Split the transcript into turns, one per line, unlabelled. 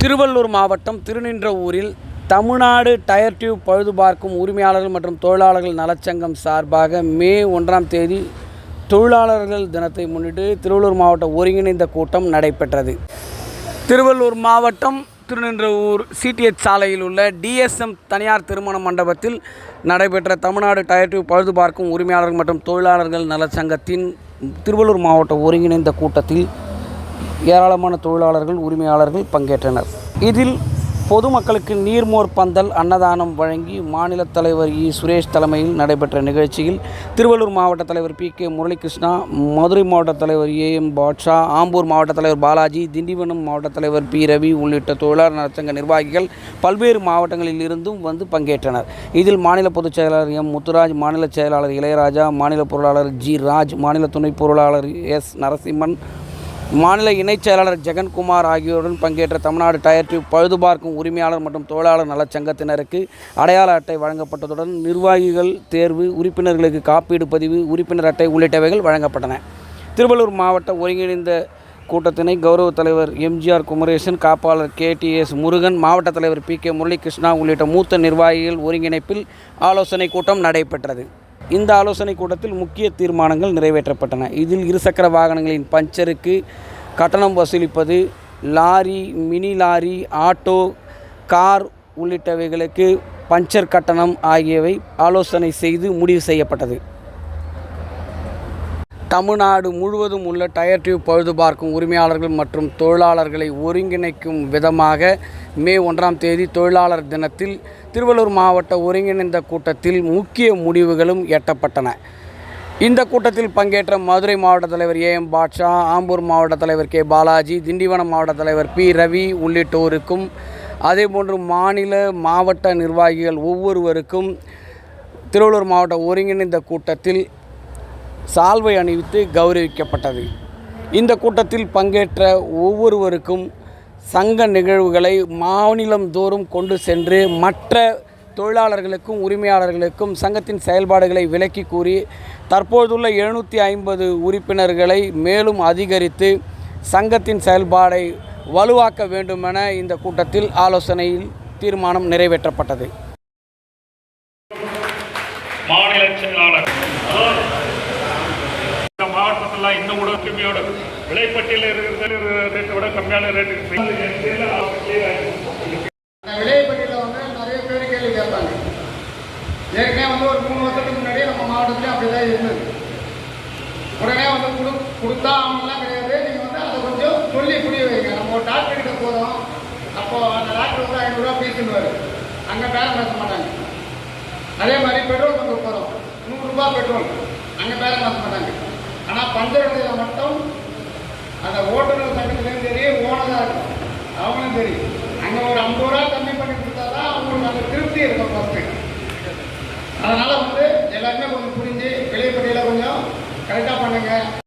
திருவள்ளூர் மாவட்டம் திருநின்ற ஊரில் Tamil Nadu tyre tube பழுது பார்க்கும் உரிமையாளர்கள் மற்றும் தொழிலாளர்கள் நலச்சங்கம் சார்பாக மே ஒன்றாம் தேதி தொழிலாளர்கள் தினத்தை முன்னிட்டு திருவள்ளூர் மாவட்ட ஒருங்கிணைந்த கூட்டம் நடைபெற்றது. திருவள்ளூர் மாவட்டம் திருநின்றவூர் சிடிஎச் சாலையில் உள்ள டிஎஸ்எம் தனியார் திருமண மண்டபத்தில் நடைபெற்ற தமிழ்நாடு டயர் டியூப் பழுது பார்க்கும் உரிமையாளர்கள் மற்றும் தொழிலாளர்கள் நலச்சங்கத்தின் திருவள்ளூர் மாவட்ட ஒருங்கிணைந்த கூட்டத்தில் ஏராளமான தொழிலாளர்கள் உரிமையாளர்கள் பங்கேற்றனர். இதில் பொதுமக்களுக்கு நீர்மோர் பந்தல் அன்னதானம் வழங்கி மாநில தலைவர் இ. சுரேஷ் தலைமையில் நடைபெற்ற நிகழ்ச்சியில் திருவள்ளூர் மாவட்ட தலைவர் பி. கே. முரளிகிருஷ்ணா மதுரை மாவட்ட தலைவர் ஏ. எம். பாட்ஷா ஆம்பூர் மாவட்ட தலைவர் பாலாஜி திண்டிவனம் மாவட்ட தலைவர் பி. ரவி உள்ளிட்ட தொழிலாளர் நலச்சங்க நிர்வாகிகள் பல்வேறு மாவட்டங்களில் இருந்தும் வந்து பங்கேற்றனர். இதில் மாநில பொதுச் செயலாளர் எம். முத்துராஜ் மாநில செயலாளர் இளையராஜா மாநில பொருளாளர் ஜி. ராஜ் மாநில துணை பொருளாளர் எஸ். நரசிம்மன் மாநில இணைச் செயலாளர் ஜெகன்குமார் ஆகியோருடன் பங்கேற்ற தமிழ்நாடு டயர் டியூப் பழுதுபார்க்கும் உரிமையாளர் மற்றும் தொழிலாளர் நலச்சங்கத்தினருக்கு அடையாள அட்டை வழங்கப்பட்டதுடன் நிர்வாகிகள் தேர்வு உறுப்பினர்களுக்கு காப்பீடு பதிவு உறுப்பினர் அட்டை உள்ளிட்டவைகள் வழங்கப்பட்டன. திருவள்ளூர் மாவட்ட ஒருங்கிணைந்த கூட்டத்தினை கௌரவ தலைவர் எம்ஜிஆர் குமரேசன் காப்பாளர் கேடிஎஸ் முருகன் மாவட்ட தலைவர் பி. கே. முரளிகிருஷ்ணா உள்ளிட்ட மூத்த நிர்வாகிகள் ஒருங்கிணைப்பில் ஆலோசனை கூட்டம் நடைபெற்றது. இந்த ஆலோசனை கூட்டத்தில் முக்கிய தீர்மானங்கள் நிறைவேற்றப்பட்டன. இதில் இருசக்கர வாகனங்களின் பஞ்சருக்கு கட்டணம் வசூலிப்பது lorry mini lorry auto car உள்ளிட்டவைகளுக்கு puncture கட்டணம் ஆகியவை ஆலோசனை செய்து முடிவு செய்யப்பட்டது. தமிழ்நாடு முழுவதும் உள்ள டயர் டியூப் பழுதுபார்க்கும் உரிமையாளர்கள் மற்றும் தொழிலாளர்களை ஒருங்கிணைக்கும் விதமாக மே ஒன்றாம் தேதி தொழிலாளர் தினத்தில் திருவள்ளூர் மாவட்ட ஒருங்கிணைந்த கூட்டத்தில் முக்கிய முடிவுகளும் எட்டப்பட்டன. இந்த கூட்டத்தில் பங்கேற்ற மதுரை மாவட்ட தலைவர் ஏ எம் பாட்ஷா ஆம்பூர் மாவட்ட தலைவர் கே பாலாஜி திண்டிவனம் மாவட்ட தலைவர் பி ரவி உள்ளிட்டோருக்கும் அதேபோன்று மாநில மாவட்ட நிர்வாகிகள் ஒவ்வொருவருக்கும் திருவள்ளூர் மாவட்ட ஒருங்கிணைந்த கூட்டத்தில் சால்வை அணிவித்து கௌரவிக்கப்பட்டது. இந்த கூட்டத்தில் பங்கேற்ற ஒவ்வொருவருக்கும் சங்க நிகழ்வுகளை மாநிலம் தோறும் கொண்டு சென்று மற்ற தொழிலாளர்களுக்கும் உரிமையாளர்களுக்கும் சங்கத்தின் செயல்பாடுகளை விளக்கி கூறி தற்போதுள்ள எழுநூற்றி ஐம்பது உறுப்பினர்களை மேலும் அதிகரித்து சங்கத்தின் செயல்பாடை வலுவாக்க வேண்டுமென இந்த கூட்டத்தில் ஆலோசனையில் தீர்மானம் நிறைவேற்றப்பட்டது.
மாநில செயலாளர் மாவட்டத்தில் இன்னும் கூட கம்மியோட. விலைப்பட்டியல் ரேட்டை விட கம்மியான ரேட்டு.
விலைப்பட்டியில் வந்து நிறைய பேர் கேள்வி கேட்பாங்க. ஏற்கனவே வந்து ஒரு மூணு வருஷத்துக்கு முன்னாடி நம்ம மாவட்டத்துலேயும் அப்படிதான் இருந்தது. உடனே வந்து கொடு கொடுத்தா அவங்களாம் கிடையாது. நீங்கள் வந்து அதை கொஞ்சம் சொல்லி புரிய வைங்க. நம்ம ஒரு டாக்டர் கிட்ட போகிறோம் அப்போது அந்த டாக்டர் வந்து ஐநூறுரூவா ஃபீஸுன்னு அங்கே பேரம் பேச மாட்டாங்க. அதே மாதிரி பெட்ரோல் பங்கு போகிறோம் நூறுரூபா பெட்ரோல். அங்கே பேரம் பேச மாட்டாங்க. ஆனால் பஞ்சரத்தில் மட்டும் அந்த ஓட்டுநர் சங்கத்துலேயும் சரி ஓனராக இருக்கும். அவங்களும் சரி அங்கே ஒரு ஐம்பது ரூபா கம்மி பண்ணி கொடுத்தாதான் அவங்களுக்கு அந்த திருப்தி இருக்கும் ஃபஸ்ட்டு அதனால் வந்து எல்லாருமே கொஞ்சம் புரிஞ்சு விலைப்பட்டியில் கொஞ்சம் கரெக்டாக பண்ணுங்கள்